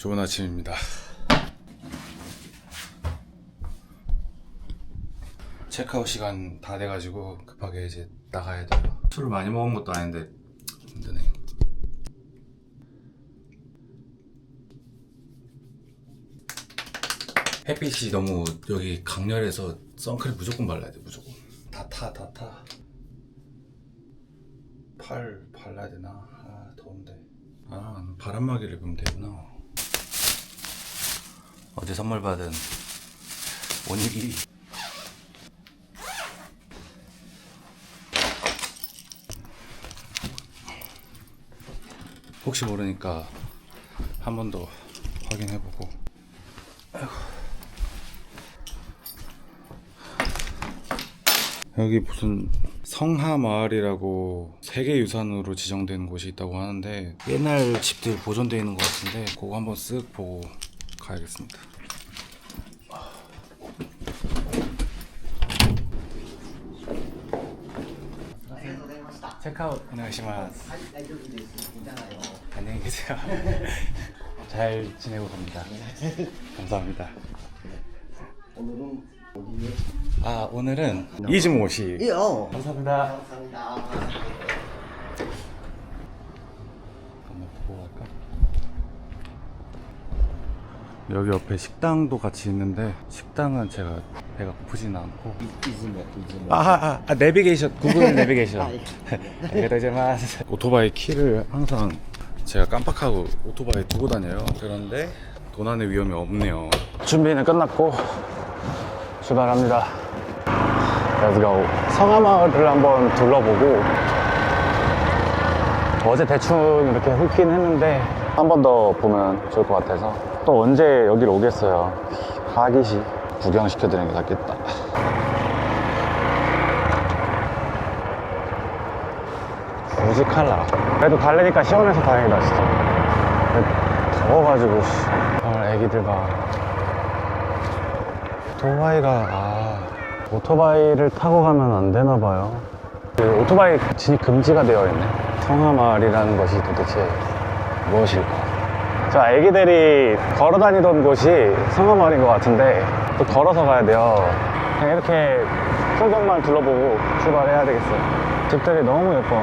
좋은 아침입니다. 체크아웃 시간 다 돼가지고 급하게 이제 나가야 돼요. 술을 많이 먹은 것도 아닌데 힘드네. 햇빛이 너무 여기 강렬해서 선크림 무조건 발라야 돼 무조건. 다 타, 다 타. 팔 발라야 되나? 아 더운데. 아 바람막이를 입으면 되구나. 어제 선물 받은 오니기리. 혹시 모르니까 한 번 더 확인해보고. 여기 무슨 성하 마을이라고 세계 유산으로 지정된 곳이 있다고 하는데 옛날 집들 보존되어 있는 것 같은데 그거 한번 쓱 보고 가야겠습니다. 카오.안녕하십니까 안녕히 계세요. 잘 지내고 갑니다. 감사합니다. 오늘은 어디에? 아 오늘은 이즈모 씨. 이요. 감사합니다. 감사합니다. 한번 보고 갈까? 여기 옆에 식당도 같이 있는데 식당은 제가 배가 고프진 않고. 이즈모. 아, 아, 아 내비게이션 구글 내비게이션. 아, 예. 안녕하세요. 오토바이 키를 항상 제가 깜빡하고 오토바이 두고 다녀요. 그런데 도난의 위험이 없네요. 준비는 끝났고 출발합니다. Let's go. 성화마을을 한번 둘러보고 어제 대충 이렇게 훑긴 했는데 한 번 더 보면 좋을 것 같아서 또 언제 여기를 오겠어요? 하기시 구경시켜드리는 게 낫겠다. 무지 칼라. 그래도 달래니까 시원해서 다행이다 진짜. 더워가지고 씨. 헐 애기들 봐 오토바이가 아. 오토바이를 타고 가면 안 되나 봐요. 그 오토바이 진입 금지가 되어 있네. 성하마을이라는 것이 도대체 무엇일까 자 애기들이 걸어 다니던 곳이 성하마을인 것 같은데 또 걸어서 가야 돼요. 그냥 이렇게 풍경만 둘러보고 출발해야 되겠어요. 집들이 너무 예뻐.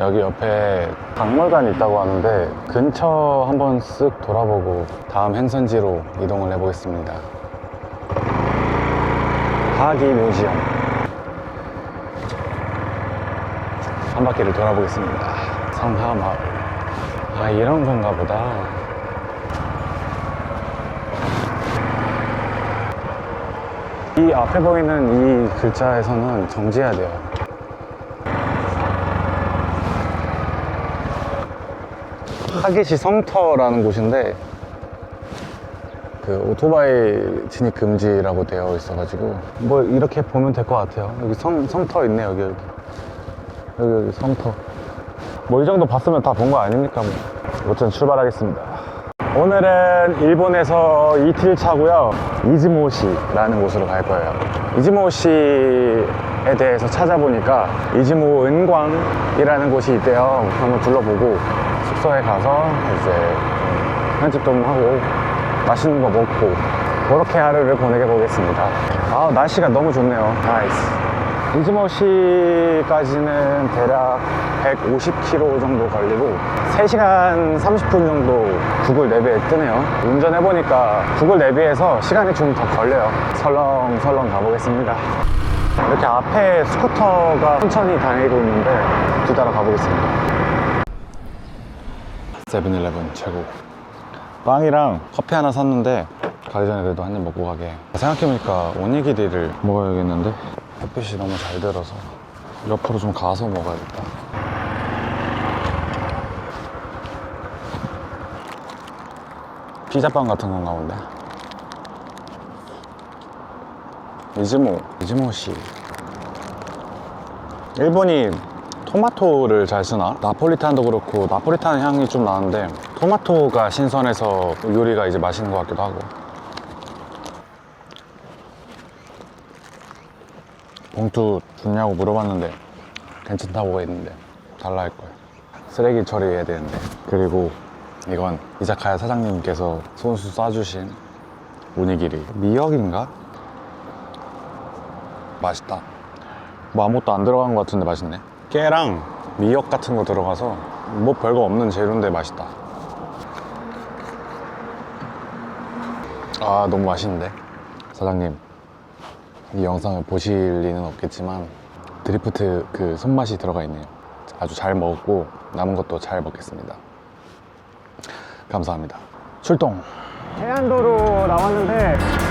여기 옆에 박물관이 있다고 하는데 근처 한번 쓱 돌아보고 다음 행선지로 이동을 해보겠습니다. 하기 뮤지엄. 한 바퀴를 돌아보겠습니다. 성하마을. 아 이런 건가 보다 이 앞에 보이는 이 글자에서는 정지해야 돼요. 하기시 성터라는 곳인데 그 오토바이 진입 금지라고 되어 있어가지고 뭐 이렇게 보면 될 것 같아요. 여기 성, 성터 있네 여기 여기. 여기 여기 성터. 뭐 이 정도 봤으면 다 본 거 아닙니까? 뭐. 어쨌든 출발하겠습니다 오늘은 일본에서 이틀 차고요. 이즈모시라는 곳으로 갈 거예요. 이즈모시에 대해서 찾아보니까 이즈모 은광이라는 곳이 있대요. 한번 둘러보고 숙소에 가서 이제 편집 좀 하고 맛있는 거 먹고 그렇게 하루를 보내게 보겠습니다. 아 날씨가 너무 좋네요. 나이스 이즈모시까지는 대략 150km 정도 걸리고 3시간 30분 정도 구글 내비에 뜨네요. 운전해보니까 구글 내비에서 시간이 좀 더 걸려요. 설렁설렁 가보겠습니다. 이렇게 앞에 스쿠터가 천천히 다니고 있는데 뒤따라 가보겠습니다. 세븐일레븐 최고. 빵이랑 커피 하나 샀는데 가기 전에 그래도 한잔 먹고 가게. 생각해보니까 오니기리를 먹어야겠는데? 햇빛이 너무 잘 들어서 옆으로 좀 가서 먹어야겠다 피자빵 같은 건가 본데. 이즈모 이즈모시. 일본이 토마토를 잘 쓰나? 나폴리탄도 그렇고 나폴리탄 향이 좀 나는데 토마토가 신선해서 요리가 이제 맛있는 것 같기도 하고. 봉투 좋냐고 물어봤는데 괜찮다고 했는데 달라 할 거예요. 쓰레기 처리해야 되는데. 그리고 이건 이자카야 사장님께서 손수 쏴주신 오니기리 미역인가? 맛있다. 뭐 아무것도 안 들어간 것 같은데 맛있네. 깨랑 미역 같은 거 들어가서 뭐 별거 없는 재료인데 맛있다. 아 너무 맛있는데? 사장님 이 영상을 보실 리는 없겠지만 드리프트 그 손맛이 들어가 있네요. 아주 잘 먹었고 남은 것도 잘 먹겠습니다 감사합니다. 출동. 해안도로 나왔는데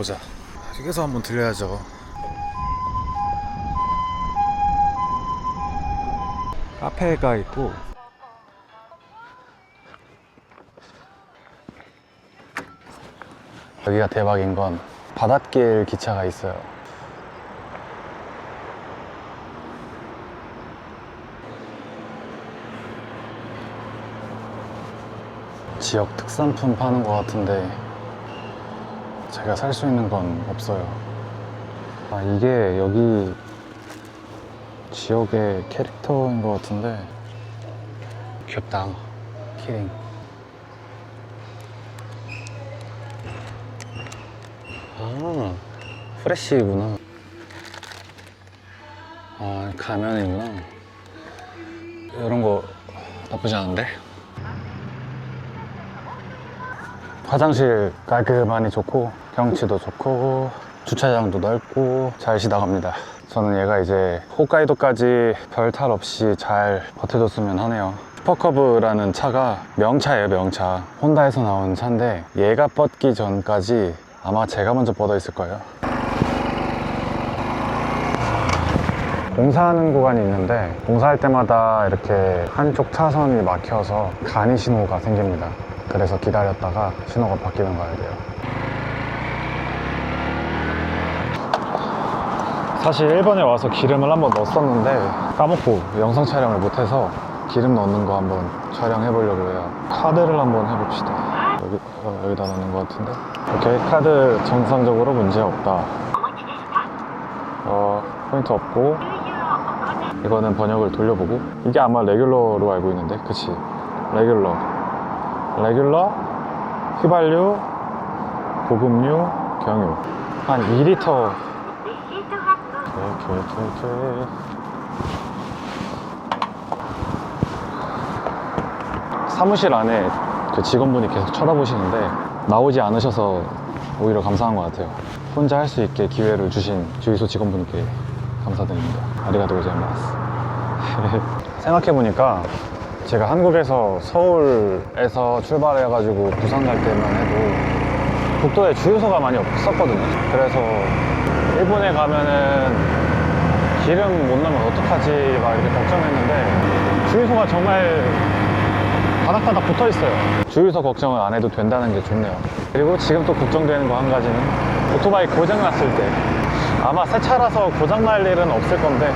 가보자. 휴게소 한번 들려야죠. 카페가 있고. 여기가 대박인 건 바닷길 기차가 있어요. 지역 특산품 파는 것 같은데 제가 살 수 있는 건 없어요. 아, 이게 여기 지역의 캐릭터인 것 같은데 귀엽다. 키링. 아, 프레쉬구나. 아, 가면이구나. 이런 거 나쁘지 않은데? 화장실 깔끔하니 좋고 경치도 좋고 주차장도 넓고 잘 지나갑니다. 저는 얘가 이제 홋카이도까지 별 탈 없이 잘 버텨줬으면 하네요. 슈퍼커브라는 차가 명차예요 명차. 혼다에서 나온 차인데 얘가 뻗기 전까지 아마 제가 먼저 뻗어 있을 거예요. 공사하는 구간이 있는데 공사할 때마다 이렇게 한쪽 차선이 막혀서 간이 신호가 생깁니다. 그래서 기다렸다가 신호가 바뀌면 가야 돼요. 사실 1번에 와서 기름을 한번 넣었었는데 까먹고 영상 촬영을 못해서 기름 넣는 거 한번 촬영해 보려고 해요. 카드를 한번 해봅시다. 여기, 어, 여기다 넣는 것 같은데. 오케이, 카드 정상적으로 문제 없다. 어, 포인트 없고 이거는 번역을 돌려보고 이게 아마 레귤러로 알고 있는데 그치 레귤러 레귤러 휘발유 고급류 경유. 한 2리터. 이렇게 이렇게 이렇게 사무실 안에 그 직원분이 계속 쳐다보시는데 나오지 않으셔서 오히려 감사한 것 같아요. 혼자 할 수 있게 기회를 주신 주유소 직원분께 감사드립니다. 아리가또 고자이마스 생각해보니까 제가 한국에서 서울에서 출발해가지고 부산 갈 때만 해도 국도에 주유소가 많이 없었거든요 그래서 일본에 가면은 기름 못 넣으면 어떡하지 막 이렇게 걱정했는데 주유소가 정말 바닥바닥 붙어 있어요. 주유소 걱정을 안 해도 된다는 게 좋네요. 그리고 지금 또 걱정되는 거 한 가지는 오토바이 고장 났을 때 아마 새 차라서 고장 날 일은 없을 건데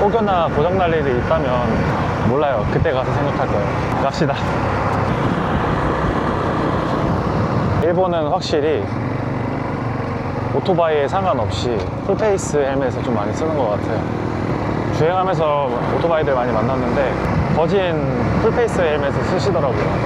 혹여나 고장 날 일이 있다면 몰라요. 그때 가서 생각할 거예요. 갑시다. 일본은 확실히 오토바이에 상관없이 풀페이스 헬멧을 좀 많이 쓰는 것 같아요. 주행하면서 오토바이들 많이 만났는데 거진 풀페이스 헬멧을 쓰시더라고요.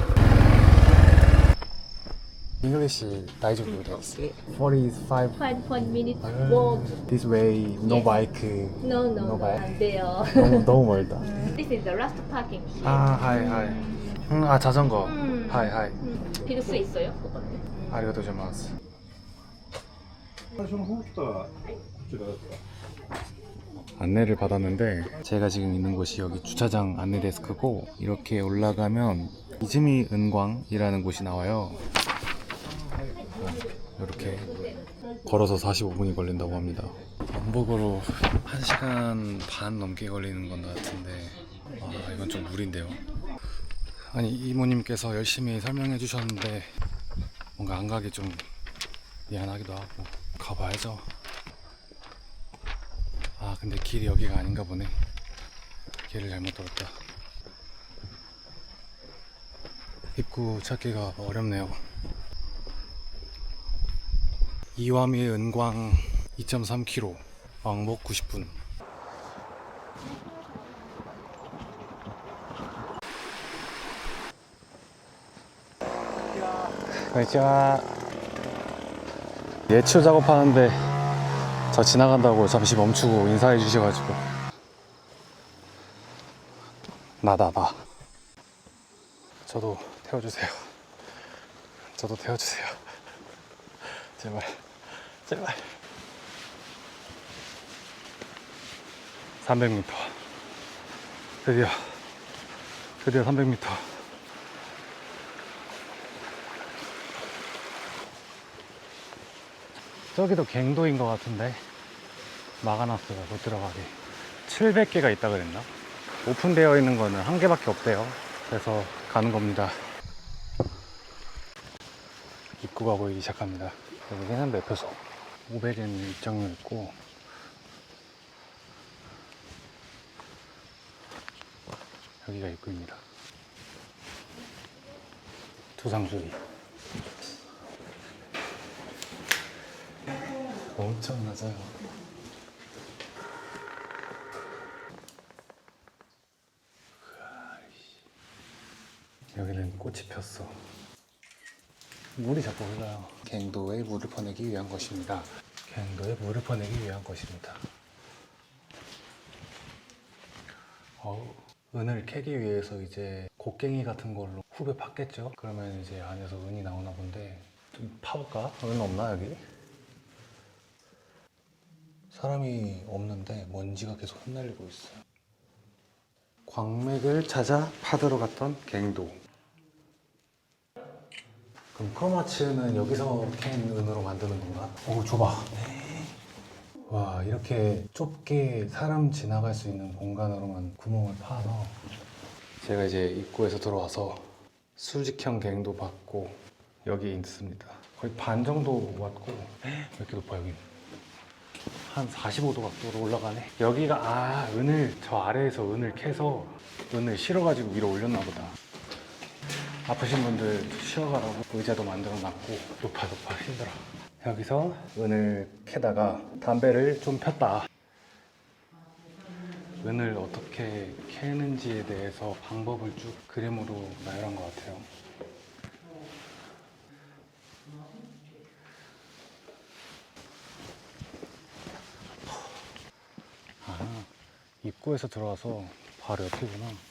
English 大丈夫です。45 Five one minute walk. this way no Yes. bike No, no, No no. bike. There. 너무 너무 멀다. this is the last parking. 아, 하이 하이. 음, 아 자전거. 음. 하이 하이. 음. 빌 수 있어요? 그거는? 아리가토 고자이마스. 最初の方来たらこちらだった 안내를 받았는데 제가 지금 있는 곳이 여기 주차장 안내 데스크고 이렇게 올라가면 이즈미 은광이라는 곳이 나와요. 이렇게 걸어서 45분이 걸린다고 합니다. 왕복으로 1시간 반 넘게 걸리는 건 같은데 아 이건 좀 무리인데요. 아니 이모님께서 열심히 설명해 주셨는데 뭔가 안 가기 좀 미안하기도 하고 가봐야죠. 아 근데 길이 여기가 아닌가 보네 길을 잘못 들었다 입구 찾기가 어렵네요 이와미 은광 2.3km 왕복 90분. 안녕하세요 예추 작업하는데 저 지나간다고 잠시 멈추고 인사해 주셔가지고. 나다 나. 저도 태워주세요. 저도 태워주세요 제발. 제발. 300m 드디어. 드디어 300m 저기도 갱도인 것 같은데. 막아놨어요 못 들어가게. 700개가 있다 그랬나? 오픈되어 있는 거는 한 개밖에 없대요. 그래서 가는 겁니다. 입구가 보이기 시작합니다 여기는 매표소 500엔 입장료 있고 여기가 입구입니다 두상수리 엄청 낮아요. 여기는 꽃이 폈어. 물이 자꾸 흘러요. 갱도에 물을 퍼내기 위한 것입니다. 갱도에 물을 퍼내기 위한 것입니다. 어우, 은을 캐기 위해서 이제 곡괭이 같은 걸로 후배 팠겠죠? 그러면 이제 안에서 은이 나오나 본데 좀 파볼까? 은 없나 여기? 사람이 없는데 먼지가 계속 흩날리고 있어요. 광맥을 찾아 파들어 갔던 갱도. 그럼 크로마츠는 여기서 캔 은으로 만드는 건가? 오, 좁아. 와, 이렇게 좁게 사람 지나갈 수 있는 공간으로만 구멍을 파서 제가 이제 입구에서 들어와서 수직형 갱도 받고 여기 있습니다. 거의 반 정도 왔고 이렇게 높아 여기. 한 45도 각도로 올라가네. 여기가 아 은을 저 아래에서 은을 캐서 은을 실어가지고 위로 올렸나 보다. 아프신 분들 쉬어가라고 의자도 만들어놨고 높아 높아 힘들어. 여기서 은을 캐다가 담배를 좀 폈다. 은을 어떻게 캐는지에 대해서 방법을 쭉 그림으로 나열한 것 같아요. 아, 입구에서 들어와서 바로 옆이구나.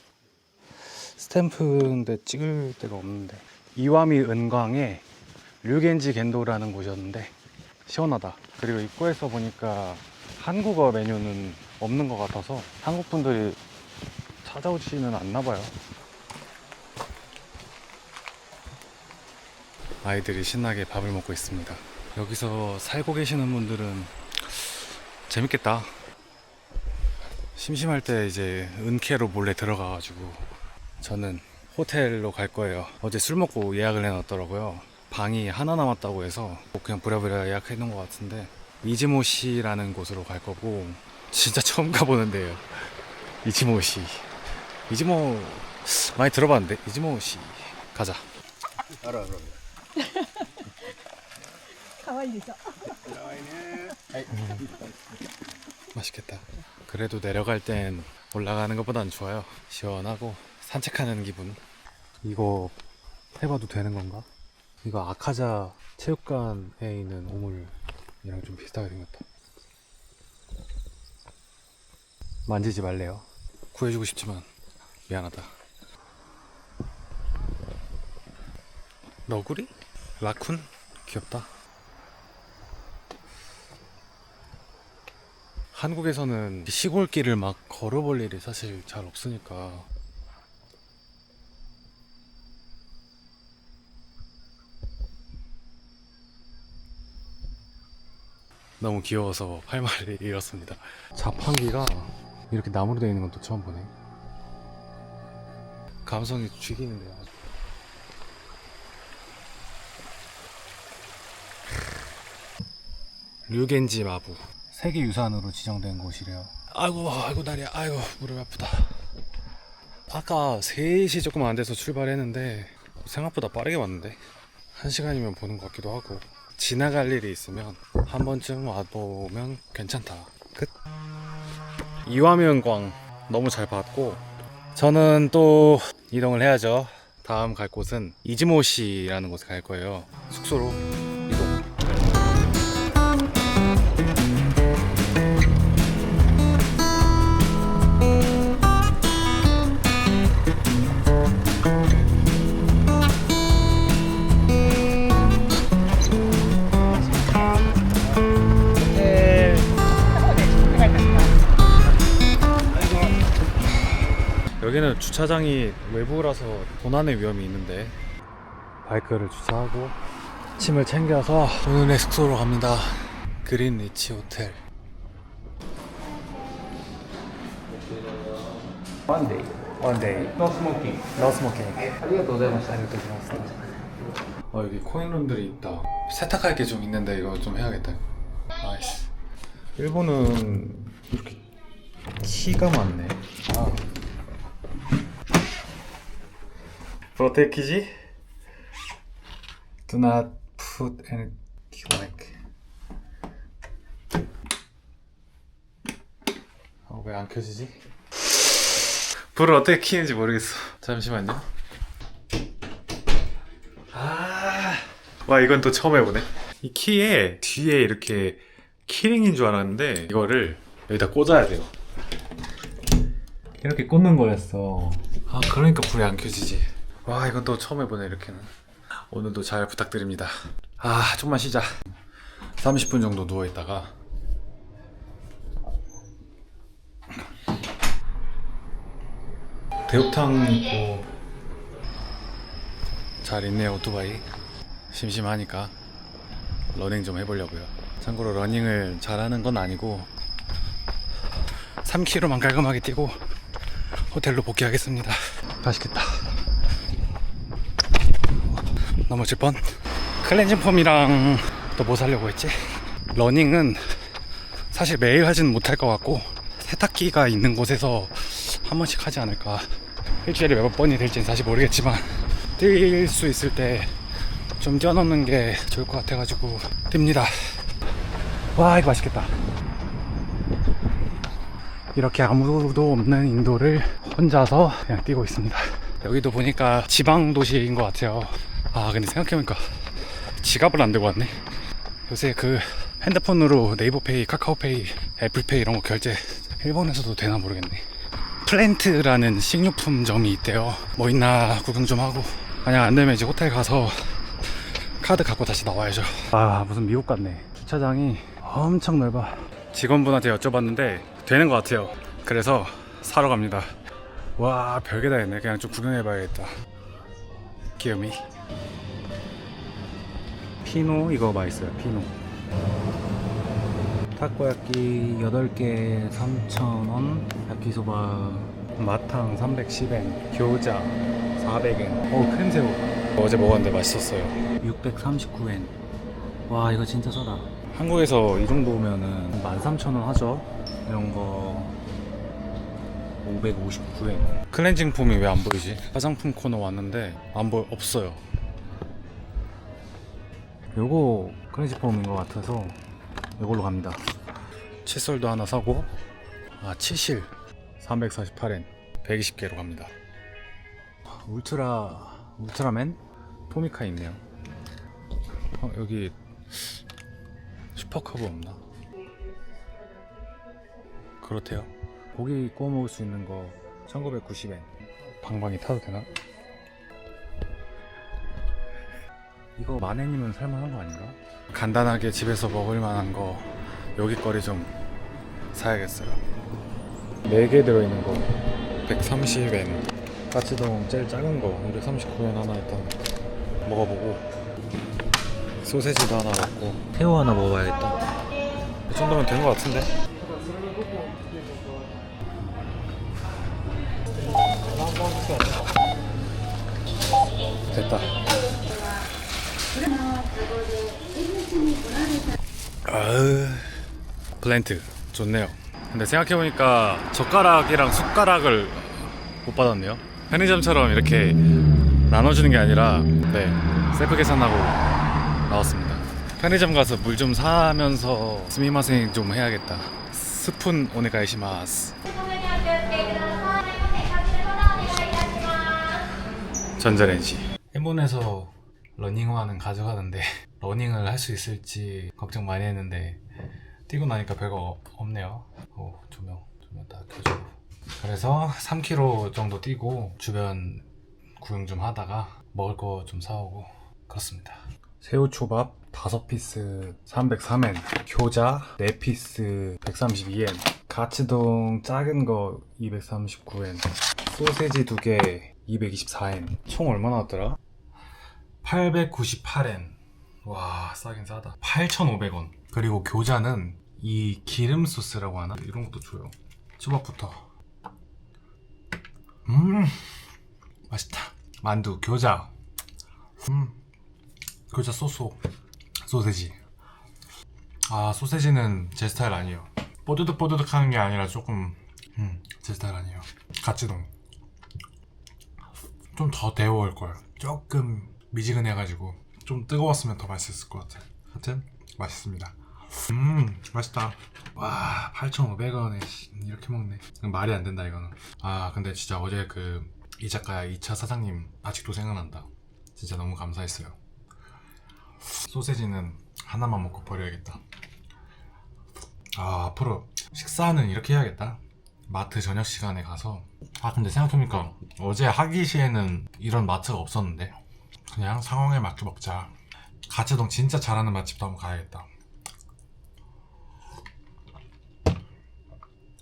스탬프인데 찍을 데가 없는데. 이와미 은광에 류겐지 겐도라는 곳이었는데 시원하다. 그리고 입구에서 보니까 한국어 메뉴는 없는 것 같아서 한국 분들이 찾아오지는 않나 봐요. 아이들이 신나게 밥을 먹고 있습니다. 여기서 살고 계시는 분들은 재밌겠다. 심심할 때 이제 은캐로 몰래 들어가가지고 저는 호텔로 갈 거예요. 어제 술 먹고 예약을 해놨더라고요. 방이 하나 남았다고 해서 그냥 부랴부랴 예약해 놓은 것 같은데 이즈모시라는 곳으로 갈 거고 진짜 처음 가보는데요. 이즈모시. 이즈모 많이 들어봤는데 이즈모시 가자. 알아 알아. 맛있겠다. 그래도 내려갈 땐 올라가는 것보단 좋아요. 시원하고 산책하는 기분. 이거 해봐도 되는 건가? 이거 아카자 체육관에 있는 오물이랑 좀 비슷하게 생겼다. 만지지 말래요. 구해주고 싶지만 미안하다. 너구리? 라쿤? 귀엽다. 한국에서는 시골길을 막 걸어볼 일이 사실 잘 없으니까 너무 귀여워서 할 말을 잃었습니다. 자판기가 이렇게 나무로 되어 있는 건 또 처음 보네. 감성이 죽이는데요. 아주. 류겐지 마부 세계 유산으로 지정된 곳이래요. 아이고 아이고 다리야 아이고 무릎 아프다. 아까 3시 조금 안 돼서 출발했는데 생각보다 빠르게 왔는데 한 시간이면 보는 것 같기도 하고 지나갈 일이 있으면 한 번쯤 와보면 괜찮다. 끝. 이화면광 너무 잘 봤고 저는 또 이동을 해야죠. 다음 갈 곳은 이즈모시라는 곳에 갈 거예요. 숙소로 여기는 주차장이 외부라서 도난의 위험이 있는데 바이크를 주차하고 짐을 챙겨서 오늘의 숙소로 갑니다. 그린 리치 호텔. One day. One day. No smoking. No smoking. ありがとうございました。 어 여기 코인룸들이 있다. 세탁할 게 좀 있는데 이거 좀 해야겠다. 나이스. 일본은 이렇게 키가 많네. 아. 프로테키지? Do not put any like. 어, 왜안 켜지지? 불을 어떻게 키는지 모르겠어. 잠시만요. 아, 와 이건 또 처음 해보네. 이 키에 뒤에 이렇게 키링인 줄 알았는데 이거를 여기다 꽂아야 돼요. 이렇게 꽂는 거였어. 아 그러니까 불이 안 켜지지. 와 이건 또 처음 해보네 이렇게는. 오늘도 잘 부탁드립니다. 아 좀만 쉬자. 30분 정도 누워 있다가 대욕탕 있고 잘 있네요 오토바이 심심하니까 러닝 좀 해보려고요 참고로 러닝을 잘하는 건 아니고 3km만 깔끔하게 뛰고 호텔로 복귀하겠습니다 맛있겠다 넘어질 뻔 클렌징 폼이랑 또 뭐 사려고 했지? 러닝은 사실 매일 하지는 못할 것 같고 세탁기가 있는 곳에서 한 번씩 하지 않을까. 일주일에 몇 번이 될지는 사실 모르겠지만 뛸 수 있을 때 좀 뛰어넘는 게 좋을 것 같아가지고 뜁니다. 와 이거 맛있겠다. 이렇게 아무도 없는 인도를 혼자서 그냥 뛰고 있습니다. 여기도 보니까 지방 도시인 것 같아요 아 근데 생각해보니까 지갑을 안 들고 왔네 요새 그 핸드폰으로 네이버페이, 카카오페이, 애플페이 이런 거 결제 일본에서도 되나 모르겠네 플랜트라는 식료품점이 있대요. 뭐 있나 구경 좀 하고 만약 안 되면 이제 호텔 가서 카드 갖고 다시 나와야죠. 아 무슨 미국 같네. 주차장이 엄청 넓어. 직원분한테 여쭤봤는데 되는 것 같아요. 그래서 사러 갑니다. 와 별게 다 있네. 그냥 좀 구경해봐야겠다. 귀요미. 피노? 이거 맛있어요. 피노. 타코야끼 8개 3,000원. 야끼소바 마탕 310엔. 교자 400엔. 어 크림새우. 어제 먹었는데 맛있었어요. 639엔. 와 이거 진짜 싸다. 한국에서 이 정도면은 13,000원 하죠? 이런 거. 559엔. 클렌징 폼이 왜 안 보이지? 화장품 코너 왔는데 안 보여 없어요 요거 클렌징 폼인 것 같아서 이걸로 갑니다. 칫솔도 하나 사고 아 치실 348엔 120개로 갑니다. 울트라 울트라맨 포미카 있네요. 어, 여기 슈퍼커브 없나? 그렇대요. 고기 구워 먹을 수 있는 거 1990엔. 방방이 타도 되나? 이거 만엔이면 살만한 거 아닌가? 간단하게 집에서 먹을 만한 거 여기 거리 좀 사야겠어요. 4개 들어있는 거. 130엔. 까치동 제일 작은 거 239엔 하나 일단 먹어보고. 소세지도 하나 먹고. 새우 하나 먹어봐야겠다. 이 정도면 된 거 같은데? 됐다 아으 블렌트. 좋네요. 근데 생각해보니까 젓가락이랑 숟가락을 못 받았네요. 편의점처럼 이렇게 나눠주는 게 아니라 네 셀프 계산하고 나왔습니다. 편의점 가서 물 좀 사면서 스미마생 좀 해야겠다. 스푼 오네가이시마스. 전자레인지. 일본에서 러닝화는 가져가는데 러닝을 할 수 있을지 걱정 많이 했는데 뛰고 나니까 별거 없네요. 오 조명 조명 다 켜주고 그래서 3km 정도 뛰고 주변 구경 좀 하다가 먹을 거 좀 사오고 그렇습니다. 새우초밥 5피스 303엔 교자 4피스 132엔 가츠동 작은 거 239엔 소세지 2개 224엔. 총 얼마 나왔더라? 898엔. 와 싸긴 싸다. 8,500원. 그리고 교자는 이 기름 소스라고 하나? 이런 것도 줘요. 초밥부터. 음 맛있다. 만두 교자. 음 교자 소소. 소세지. 아 소세지는 제 스타일 아니에요. 뽀드득 뽀드득 하는 게 아니라 조금 음, 제 스타일 아니에요. 가츠동. 좀 더 데워올 걸. 조금 미지근해가지고 좀 뜨거웠으면 더 맛있었을 것 같아 하여튼 맛있습니다. 음 맛있다. 와 8,500원에 이렇게 먹네. 말이 안 된다 이거는. 아 근데 진짜 어제 그 이자카야 2차 사장님 아직도 생각난다. 진짜 너무 감사했어요. 소세지는 하나만 먹고 버려야겠다. 아 앞으로 식사는 이렇게 해야겠다. 마트 저녁 시간에 가서. 아 근데 생각해보니까 어제 하기 시에는 이런 마트가 없었는데 그냥 상황에 맞게 먹자. 가츠동 진짜 잘하는 맛집도 한번 가야겠다.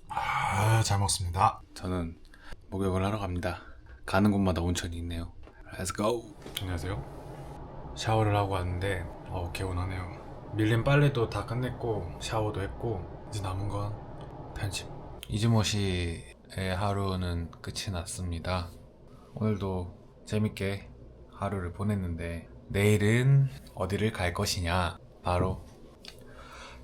아, 잘 먹습니다. 저는 목욕을 하러 갑니다. 가는 곳마다 온천이 있네요. Let's go! 안녕하세요. 샤워를 하고 왔는데 어 개운하네요. 밀린 빨래도 다 끝냈고 샤워도 했고 이제 남은 건 편집. 이즈모시의 하루는 끝이 났습니다. 오늘도 재밌게 하루를 보냈는데 내일은 어디를 갈 것이냐? 바로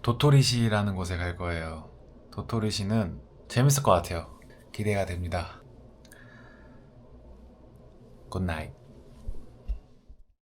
도토리시라는 곳에 갈 거예요. 도토리시는 재밌을 것 같아요. 기대가 됩니다. 굿나잇